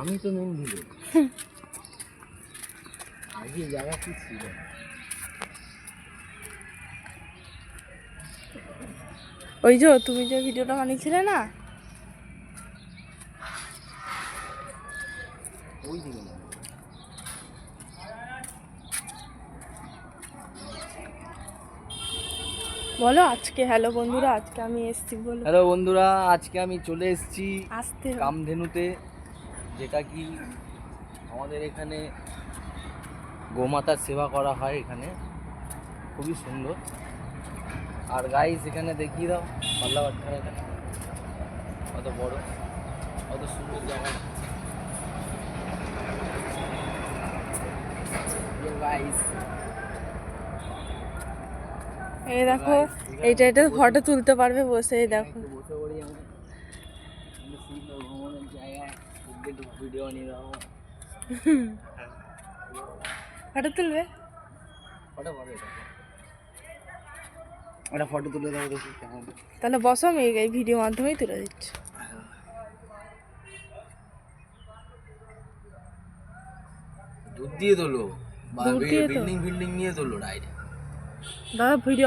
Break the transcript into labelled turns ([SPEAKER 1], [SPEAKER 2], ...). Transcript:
[SPEAKER 1] আমি তো মন ভুলে আগে জায়গা কি ছিল।
[SPEAKER 2] ওই যে তুমি যে ভিডিওটা বানিয়েছিলে না?
[SPEAKER 1] ওই দিকে
[SPEAKER 2] বলো আজকে হ্যালো বন্ধুরা আজকে আমি এসছি বলো।
[SPEAKER 1] হ্যালো বন্ধুরা আজকে আমি চলে এসেছি
[SPEAKER 2] আসতে
[SPEAKER 1] কামধেনুতে যেটা কি আমাদের এখানে গোমাতার সেবা করা হয় এখানে। খুবই সুন্দর। আর গাইস এখানে দেখিয়ে দাও পাল্লা বাটখানাটা কত বড় কত সুন্দর জায়গা। গাইস
[SPEAKER 2] এই দেখো এইটা এটা ফটো তুলতে পারবে বসে এই দেখো। ফটো তুলবে?
[SPEAKER 1] ফটো তুলে দাও কেমন।
[SPEAKER 2] তাহলে বসো আমি এই ভিডিও মাধ্যমেই তুলে দিচ্ছি।
[SPEAKER 1] দুধ দিয়ে তোলো বিল্ডিং বিল্ডিং নিয়ে তোলো ডাইরেক্ট
[SPEAKER 2] দাদা ভিডিও